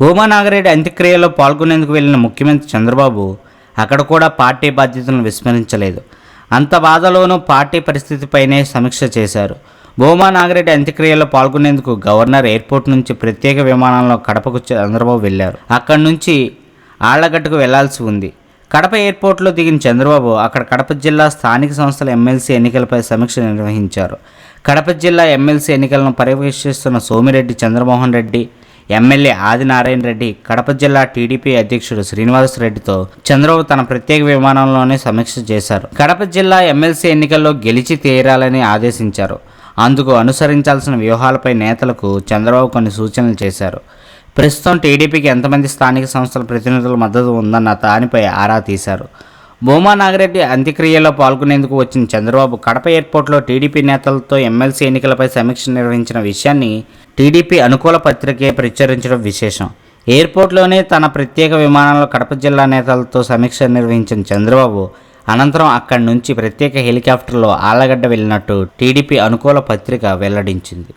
భూమా నాగరెడ్డి అంత్యక్రియలో పాల్గొనేందుకు వెళ్ళిన ముఖ్యమంత్రి చంద్రబాబు అక్కడ కూడా పార్టీ బాధ్యతలను విస్మరించలేదు. అంత బాధలోనూ పార్టీ పరిస్థితిపైనే సమీక్ష చేశారు. భూమా నాగిరెడ్డి అంత్యక్రియలో పాల్గొనేందుకు గవర్నర్ ఎయిర్పోర్ట్ నుంచి ప్రత్యేక విమానంలో కడపకు చంద్రబాబు వెళ్ళారు అక్కడి నుంచి ఆళ్ళగట్టుకు వెళ్ళాల్సి ఉంది. కడప ఎయిర్పోర్ట్లో దిగిన చంద్రబాబు అక్కడ కడప జిల్లా స్థానిక సంస్థల ఎమ్మెల్సీ ఎన్నికలపై సమీక్ష నిర్వహించారు. కడప జిల్లా ఎమ్మెల్సీ ఎన్నికలను పర్యవేక్షిస్తున్న సోమిరెడ్డి చంద్రమోహన్ రెడ్డి ఎమ్మెల్యే ఆదినారాయణ రెడ్డి కడప జిల్లా టీడీపీ అధ్యక్షుడు శ్రీనివాస్ రెడ్డితో చంద్రబాబు తన ప్రత్యేక విమానంలోనే సమీక్ష చేశారు. కడప జిల్లా ఎమ్మెల్సీ ఎన్నికల్లో గెలిచి తీరాలని ఆదేశించారు. అందుకు అనుసరించాల్సిన వ్యూహాలపై నేతలకు చంద్రబాబు కొన్ని సూచనలు చేశారు. ప్రస్తుతం టీడీపీకి ఎంతమంది స్థానిక సంస్థల ప్రతినిధుల మద్దతు ఉందన్న దానిపై ఆరా తీశారు. భూమా నాగిరెడ్డి అంత్యక్రియలో పాల్గొనేందుకు వచ్చిన చంద్రబాబు కడప ఎయిర్పోర్ట్లో టీడీపీ నేతలతో ఎమ్మెల్సీ ఎన్నికలపై సమీక్ష నిర్వహించిన విషయాన్ని టీడీపీ అనుకూల పత్రికే ప్రచురించడం విశేషం. ఎయిర్పోర్ట్లోనే తన ప్రత్యేక విమానంలో కడప జిల్లా నేతలతో సమీక్ష నిర్వహించిన చంద్రబాబు అనంతరం అక్కడి నుంచి ప్రత్యేక హెలికాప్టర్లో ఆళ్ళగడ్డ వెళ్ళినట్టు టీడీపీ అనుకూల పత్రిక వెల్లడించింది.